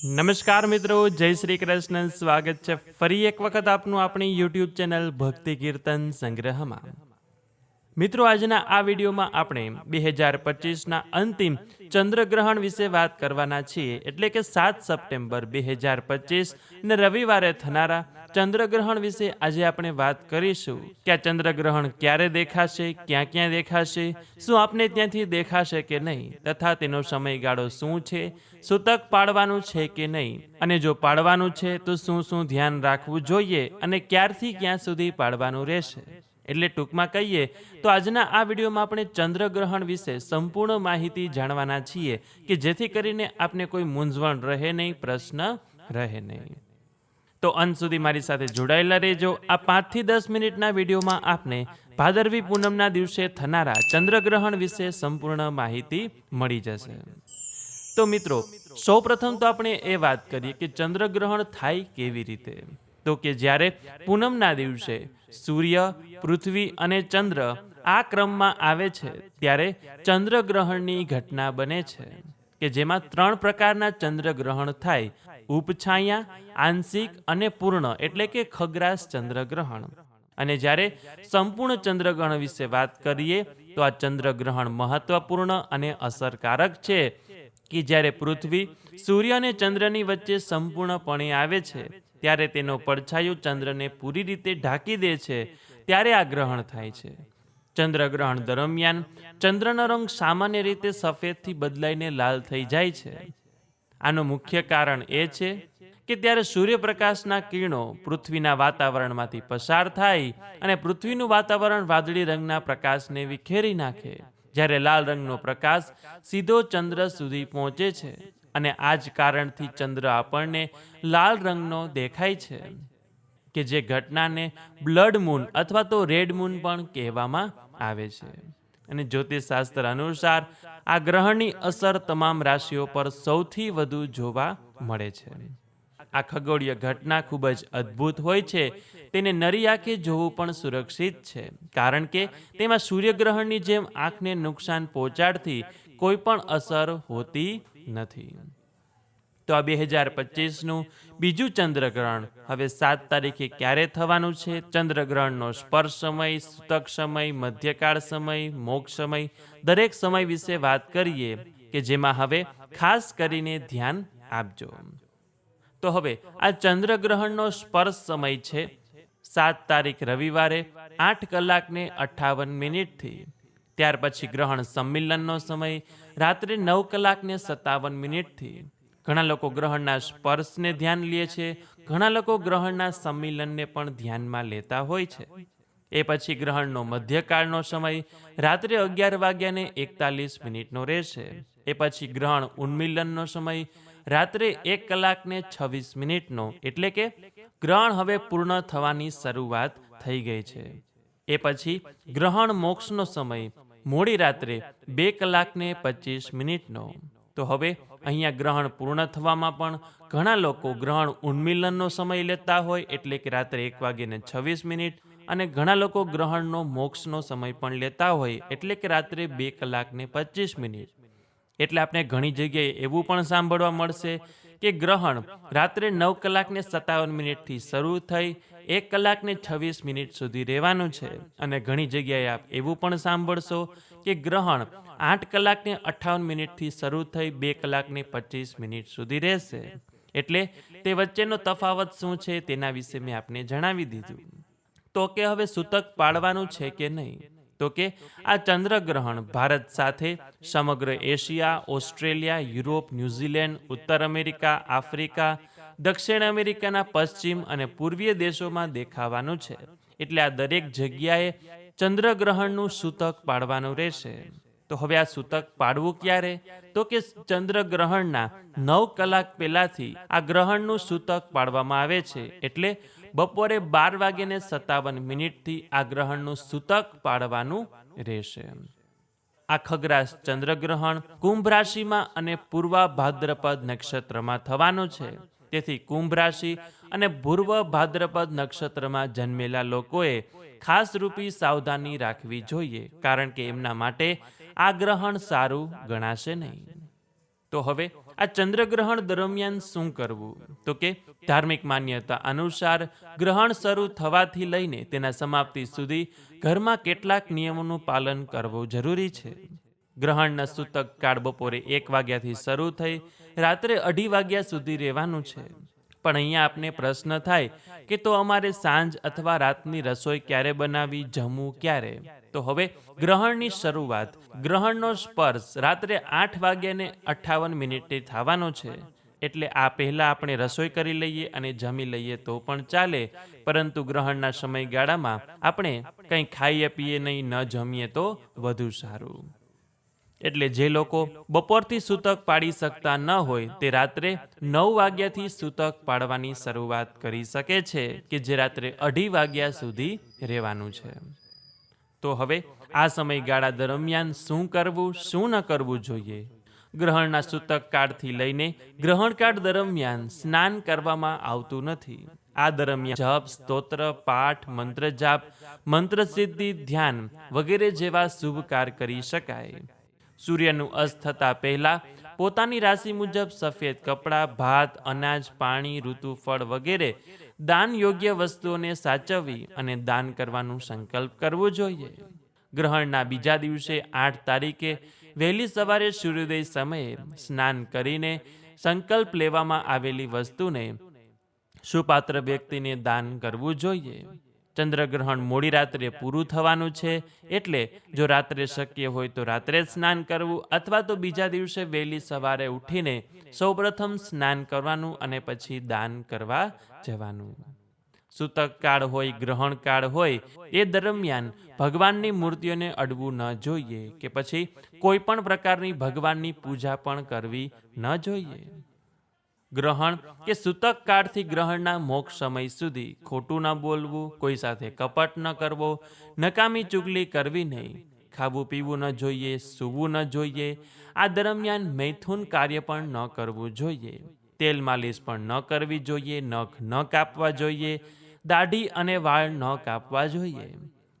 નમસ્કાર મિત્રો, જય શ્રી કૃષ્ણ. સ્વાગત છે ફરી એક વખત આપનું આપણી યુટ્યુબ ચેનલ ભક્તિ કીર્તન સંગ્રહમાં. મિત્રો, આજના આ વિડીયોમાં આપણે બે હજાર પચીસના અંતિમ ચંદ્રગ્રહણ વિશે વાત કરવાના છીએ. એટલે કે સાત સપ્ટેમ્બર બે હજાર પચીસ ને રવિવારે થનારા ચંદ્રગ્રહણ વિશે આજે આપણે વાત કરીશું. કે આ ચંદ્રગ્રહણ ક્યારે દેખાશે, ક્યાં ક્યાં દેખાશે, શું આપને ત્યાંથી દેખાશે કે નહીં, તથા તેનો સમયગાળો શું છે, સૂતક પાડવાનું છે કે નહીં, અને જો પાડવાનું છે તો શું શું ધ્યાન રાખવું જોઈએ અને ક્યારથી ક્યાં સુધી પાડવાનું રહેશે. એટલે ટૂંકમાં કહીએ તો આજના આ વિડીયોમાં આપણે ચંદ્રગ્રહણ વિશે સંપૂર્ણ માહિતી જાણવાના છીએ કે જેથી કરીને આપને કોઈ મૂંઝવણ રહે નહીં, પ્રશ્ન રહે નહીં. તો અંત સુધી મારી સાથે જોડાયેલા રહેજો. આ પાંચથી દસ મિનિટના વિડીયોમાં આપને ભાદરવી પૂનમના દિવસે થનારા ચંદ્રગ્રહણ વિશે સંપૂર્ણ માહિતી મળી જશે. તો મિત્રો, સૌપ્રથમ તો આપણે એ વાત કરીએ કે ચંદ્રગ્રહણ થાય કેવી રીતે? તો કે જ્યારે પૂનમના દિવસે સૂર્ય, પૃથ્વી અને ચંદ્ર આ ક્રમમાં આવે છે, ત્યારે ચંદ્રગ્રહણની ઘટના બને છે. કે જેમાં ત્રણ પ્રકારના ચંદ્રગ્રહણ થાય ઉપછાયા, આંશિક અને પૂર્ણ, એટલે કે ખગ્રાસ ચંદ્રગ્રહણ. અને જ્યારે સંપૂર્ણ ચંદ્રગ્રહણ વિશે વાત કરીએ, તો આ ચંદ્રગ્રહણ મહત્વપૂર્ણ અને અસરકારક છે કે જ્યારે પૃથ્વી સૂર્ય અને ચંદ્રની વચ્ચે સંપૂર્ણપણે આવે છે, ત્યારે તેનો પડછાયો ચંદ્રને પૂરી રીતે ઢાંકી દે છે, ત્યારે આ ગ્રહણ થાય છે. ચંદ્રગ્રહણ દરમિયાન ચંદ્રનો રંગ સામાન્ય રીતે સફેદથી બદલાઈને લાલ થઈ જાય છે. આનું મુખ્ય કારણ એ છે કે ત્યારે સૂર્યપ્રકાશના કિરણો પૃથ્વીના વાતાવરણમાંથી પસાર થાય અને પૃથ્વીનું વાતાવરણ વાદળી રંગના પ્રકાશને વિખેરી નાખે. જ્યારે લાલ રંગનો પ્રકાશ સીધો ચંદ્ર સુધી પહોંચે છે અને આ જ કારણથી ચંદ્ર આપણને લાલ રંગનો દેખાય છે કે જે ઘટનાને બ્લડ મૂન અથવા તો રેડ મૂન પણ કહેવામાં આવે છે. અને જ્યોતિષશાસ્ત્ર અનુસાર આ ગ્રહણની અસર તમામ રાશિઓ પર સૌથી વધુ જોવા મળે છે. આ ખગોળીય ઘટના ખૂબ જ અદ્ભુત હોય છે. તેને નરી આંખે જોવું પણ સુરક્ષિત છે. કારણ કે તેમાં સૂર્યગ્રહણની જેમ આંખને નુકસાન પહોંચાડતી કોઈ પણ અસર હોતી નથી. તો આ બે હજાર પચીસનું બીજું ચંદ્રગ્રહણ. હવે સાત તારીખે ક્યારે થવાનું છે? ચંદ્રગ્રહણનો સ્પર્શ સમય સૂતક સમય, મધ્યકાળ સમય, મોક્ષ સમય, દરેક સમય વિશે વાત કરીએ કે જેમાં હવે ખાસ કરીને ધ્યાન આપજો. તો હવે આ ચંદ્રગ્રહણનો સ્પર્શ સમય છે સાત તારીખ રવિવારે આઠ કલાકને અઠ્ઠાવન મિનિટથી. ત્યાર પછી ગ્રહણ સંમિલનનો સમય રાત્રે નવ કલાકને સત્તાવન મિનિટથી. ઘણા લોકો ગ્રહણના સ્પર્શને ધ્યાન લે છે, ઘણા લોકો ગ્રહણના સંમિલનને પણ ધ્યાનમાં લેતા હોય છે. એ પછી ગ્રહણનો મધ્યકાળનો સમય રાત્રે અગિયાર વાગ્યાને એકતાલીસ મિનિટનો રહેશે. એ પછી ગ્રહણ ઉન્મિલનનો સમય રાત્રે એક કલાકને છવ્વીસ મિનિટનો, એટલે કે ગ્રહણ હવે પૂર્ણ થવાની શરૂઆત થઈ ગઈ છે. એ પછી ગ્રહણ મોક્ષનો સમય મોડી રાત્રે બે કલાકને પચીસ મિનિટનો. તો હવે અહીંયા ગ્રહણ પૂર્ણ થવામાં પણ ઘણા લોકો ગ્રહણ ઉન્મિલનનો સમય લેતા હોય એટલે કે રાત્રે એક વાગ્યે છવ્વીસ મિનિટ અને ઘણા લોકો ગ્રહણનો મોક્ષનો સમય પણ લેતા હોય એટલે કે રાત્રે બે કલાકને પચીસ મિનિટ. એટલે આપણે ઘણી જગ્યાએ એવું પણ સાંભળવા મળશે કે ગ્રહણ રાત્રે નવ કલાકને સત્તાવન મિનિટથી શરૂ થઈ એક કલાકને છવ્વીસ મિનિટ સુધી રહેવાનું છે. અને ઘણી જગ્યાએ આપ એવું પણ સાંભળશો કે ગ્રહણ આઠ કલાકને અઠાવન મિનિટથી શરૂ થઈ બે કલાકને પચીસ મિનિટ સુધી રહેશે. એટલે તે વચ્ચેનો તફાવત શું છે તેના વિશે મેં આપને જણાવી દીધું. તો કે હવે સૂતક પાડવાનું છે કે નહીં? તો કે આ ચંદ્રગ્રહણ ભારત સાથે સમગ્ર Asia, Australia, Europe, New Zealand, ઉત્તર અમેરિકા, આફ્રિકા, દક્ષિણ અમેરિકાના પશ્ચિમ અને પૂર્વીય દેશોમાં દેખાવાનું છે. એટલે આ દરેક જગ્યાએ ચંદ્રગ્રહણનું સૂતક પાડવાનું રહેશે. તો હવે આ સૂતક પાડવું ક્યારે? તો કે ચંદ્રગ્રહણના નવ કલાક પહેલાથી આ ગ્રહણનું સૂતક પાડવામાં આવે છે. એટલે બપોરે બાર વાગ્યાને સત્તાવન મિનિટથી આ ગ્રહણનું સૂતક પાડવાનું રહેશે. આ ખગરાશ ચંદ્રગ્રહણ કુંભ રાશિમાં અને પૂર્વા ભાદ્રપદ નક્ષત્રમાં થવાનું છે. તેથી કુંભ રાશિ અને પૂર્વ ભાદ્રપદ નક્ષત્રમાં જન્મેલા લોકોએ ખાસ રૂપી સાવધાની રાખવી જોઈએ, કારણ કે એમના માટે આ ગ્રહણ સારું ગણાશે નહીં. તો હવે આ ચંદ્રગ્રહણ દરમિયાન શું કરવું? તો કે ધાર્મિક માન્યતા અનુસાર ગ્રહણ શરૂ થવાથી લઈને તેના સમાપ્તિ સુધી ઘરમાં કેટલાક નિયમોનું પાલન કરવું જરૂરી છે. ગ્રહણના સૂતક કાળ બપોરે એક વાગ્યાથી શરૂ થઈ રાત્રે અઢી વાગ્યા સુધી રહેવાનું છે. પણ અહીંયા આપને પ્રશ્ન થાય કે તો અમારે સાંજ અથવા રાતની રસોઈ ક્યારે બનાવી, જમવું ક્યારે? તો હવે ગ્રહણની શરૂઆત, ગ્રહણનો સ્પર્શ રાત્રે આઠ વાગ્યાને અઠ્ઠાવન મિનિટે થવાનો છે. એટલે આ પહેલાં આપણે રસોઈ કરી લઈએ અને જમી લઈએ તો પણ ચાલે. પરંતુ ગ્રહણના સમયગાળામાં આપણે કંઈ ખાઈએ, પીએ નહીં, ન જમીએ તો વધુ સારું. એટલે જે લોકો બપોરથી સૂતક પાડી શકતા ન હોય તે રાત્રે નવ વાગ્યાથી સૂતક પાડવાની શરૂઆત કરી શકે છે કે જે રાત્રે અઢી વાગ્યા સુધી રહેવાનું છે. તો હવે આ સમયગાળા દરમિયાન શું કરવું, શું ન કરવું જોઈએ? ગ્રહણના સૂતક કાળથી લઈને ગ્રહણકાળ દરમિયાન સ્નાન કરવામાં આવતું નથી. આ દરમિયાન જપ, સ્તોત્ર, પાઠ, મંત્ર જાપ, મંત્ર સિદ્ધિ, ધ્યાન વગેરે જેવા શુભ કાર્ય કરી શકાય. સૂર્યનું અસ્ત થતાં પહેલા પોતાની રાશિ મુજબ સફેદ કપડાં, ભાત, અનાજ, પાણી ઋતુફળ વગેરે દાન યોગ્ય વસ્તુઓને સાચવવી અને દાન કરવાનું સંકલ્પ કરવો જોઈએ. ગ્રહણના બીજા દિવસે આઠ તારીખે વહેલી સવારે સૂર્યોદય સમયે સ્નાન કરીને સંકલ્પ લેવામાં આવેલી વસ્તુને સુપાત્ર વ્યક્તિને દાન કરવું જોઈએ. ચંદ્રગ્રહણ મોડી રાત્રે પૂરું થવાનું છે, એટલે જો રાત્રે શક્ય હોય તો રાત્રે સ્નાન કરવું અથવા તો બીજા દિવસે વહેલી સવારે ઉઠીને સૌપ્રથમ સ્નાન કરવાનું અને પછી દાન કરવા જવાનું. સૂતક કાળ હોય, ગ્રહણ કાળ હોય, એ દરમિયાન ભગવાનની મૂર્તિઓને અડવું ન જોઈએ કે પછી કોઈ પણ પ્રકારની ભગવાનની પૂજા પણ કરવી ન જોઈએ. ગ્રહણ કે સૂતક કાળથી ગ્રહણના મોક્ષ સમય સુધી ખોટું ન બોલવું, કોઈ સાથે કપટ ન કરવો, નકામી ચુગલી કરવી નહીં. ખાવું પીવું ન જોઈએ, સૂવું ન જોઈએ. આ દરમિયાન મૈથુન કાર્ય પણ ન કરવું જોઈએ. તેલ માલિશ પણ ન કરવી જોઈએ, નખ ન કાપવા જોઈએ, દાઢી અને વાળ ન કાપવા જોઈએ.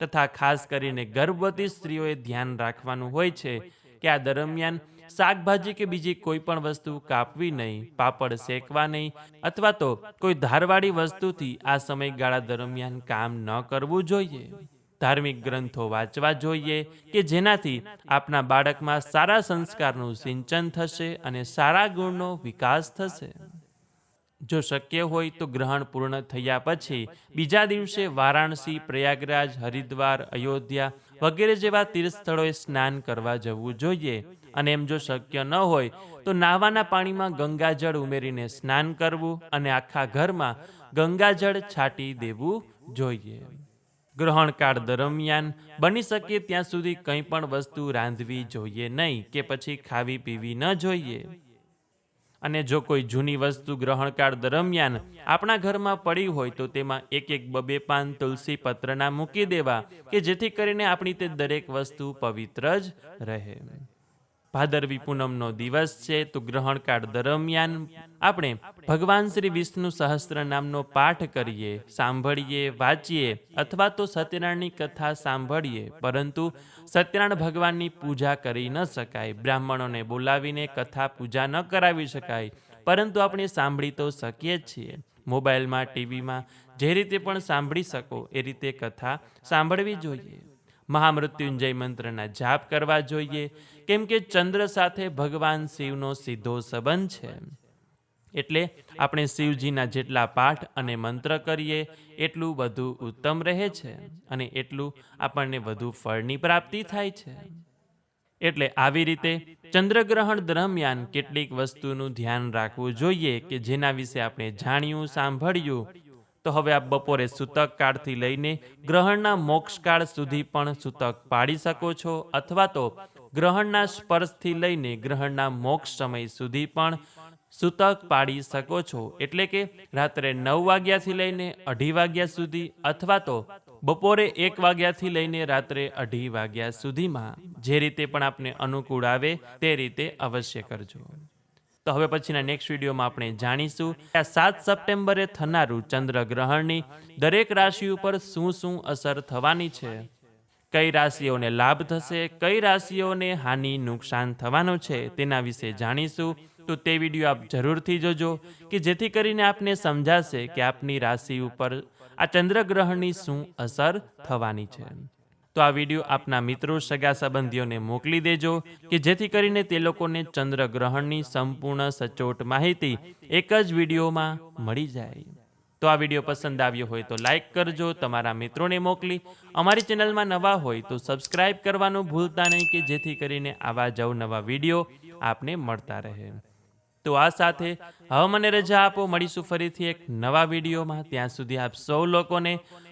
તથા ખાસ કરીને ગર્ભવતી સ્ત્રીઓએ ધ્યાન રાખવાનું હોય છે કે આ દરમિયાન શાકભાજી કે બીજી કોઈ પણ વસ્તુ કાપવી નહીં, પાપડ શેકવા નહીં અથવા તો કોઈ ધારવાળી વસ્તુથી આ સમયગાળા દરમિયાન કામ ન કરવું જોઈએ. ધાર્મિક ગ્રંથો વાંચવા જોઈએ કે જેનાથી આપના બાળકમાં સારા સંસ્કારનું સિંચન થશે અને સારા ગુણનો વિકાસ થશે. જો શક્ય હોય તો ગ્રહણ પૂર્ણ થયા પછી બીજા દિવસે વારાણસી, પ્રયાગરાજ, હરિદ્વાર, અયોધ્યા વગેરે જેવા તીર્થ સ્થળોએ સ્નાન કરવા જવું જોઈએ. અને એમ જો શક્ય ન હોય, તો નાવાના પાણીમાં ગંગાજળ ઉમેરીને સ્નાન કરવું અને આખા ઘરમાં ગંગાજળ છાંટી દેવું જોઈએ. ગ્રહણકાળ દરમિયાન બની શકે ત્યાં સુધી કંઈ પણ વસ્તુ રાંધવી જોઈએ નહીં કે પછી ખાવી પીવી ન જોઈએ. અને જો કોઈ જૂની વસ્તુ ગ્રહણકાળ દરમિયાન આપણા ઘરમાં પડી હોય તો તેમાં એક એક બબે પાન તુલસી પત્રના મૂકી દેવા કે જેથી કરીને આપણી તે દરેક વસ્તુ પવિત્ર જ રહે. ભાદરવી પૂનમનો દિવસ છે તો ગ્રહણકાળ દરમિયાન આપણે ભગવાન શ્રી વિષ્ણુ સહસ્ત્ર નામનો પાઠ કરીએ, સાંભળીએ, વાંચીએ અથવા તો સત્યનારાયણની કથા સાંભળીએ. પરંતુ સત્યનારાયણ ભગવાનની પૂજા કરી ન શકાય. બ્રાહ્મણોને બોલાવીને કથા પૂજા ન કરાવી શકાય. પરંતુ આપણે સાંભળી તો શકીએ છીએ. મોબાઈલમાં, ટીવીમાં જે રીતે પણ સાંભળી શકો એ રીતે કથા સાંભળવી જોઈએ. મહામૃત્યુંજય મંત્રના જાપ કરવા જોઈએ. કેમ કે ચંદ્ર સાથે ભગવાન શિવનો સીધો સંબંધ છે. એટલે આપણે શિવજીના જેટલા પાઠ અને મંત્ર કરીએ, એટલું વધુ ઉત્તમ રહે છે અને એટલું આપણને વધુ ફળની પ્રાપ્તિ થાય છે. એટલે આવી રીતે ચંદ્રગ્રહણ દરમિયાન કેટલીક વસ્તુનું ધ્યાન રાખવું જોઈએ કે જેના વિશે આપણે જાણ્યું, સાંભળ્યું તો હવે આપ બપોરે સૂતક કાળથી લઈને ગ્રહણના મોક્ષકાળ સુધી પણ સૂતક પાડી શકો છો અથવા તો ગ્રહણના સ્પર્શથી લઈને ગ્રહણના મોક્ષ સમય સુધી પણ સૂતક પાડી શકો છો. એટલે કે રાત્રે નવ વાગ્યાથી લઈને અઢી વાગ્યા સુધી અથવા તો બપોરે એક વાગ્યાથી લઈને રાત્રે અઢી વાગ્યા સુધીમાં. જે રીતે પણ આપને અનુકૂળ આવે તે રીતે અવશ્ય કરજો. તો હવે પછીના નેક્સ્ટ વિડીયોમાં આપણે જાણીશું આ સાત સપ્ટેમ્બરે થનારું ચંદ્રગ્રહણની દરેક રાશિ ઉપર શું શું અસર થવાની છે? કઈ રાશિઓને લાભ થશે, કઈ રાશિઓને હાનિ નુકસાન થવાનું છે તેના વિશે જાણીશું. તો તે વીડિયો આપ જરૂરથી જોજો કે જેથી કરીને આપને સમજાશે કે આપની રાશિ ઉપર આ ચંદ્રગ્રહણની શું અસર થવાની છે. તો આ વીડિયો આપના મિત્રો, સગા સંબંધીઓને મોકલી દેજો કે જેથી કરીને તે લોકોને ચંદ્રગ્રહણની સંપૂર્ણ સચોટ માહિતી એક જ વિડીયોમાં મળી જાય. તો આ વીડિયો પસંદ આવ્યો હોય તો લાઈક કરજો, તમારા મિત્રોને મોકલી. અમારી ચેનલમાં નવા હોય તો સબસ્ક્રાઇબ કરવાનું ભૂલતા નહીં કે જેથી કરીને આવા જવ નવા વીડિયો આપને મળતા રહે. તો આ સાથે હવે મને રજા આપો. મળીશું ફરીથી એક નવા વિડીયોમાં. ત્યાં સુધી આપ સૌ લોકોને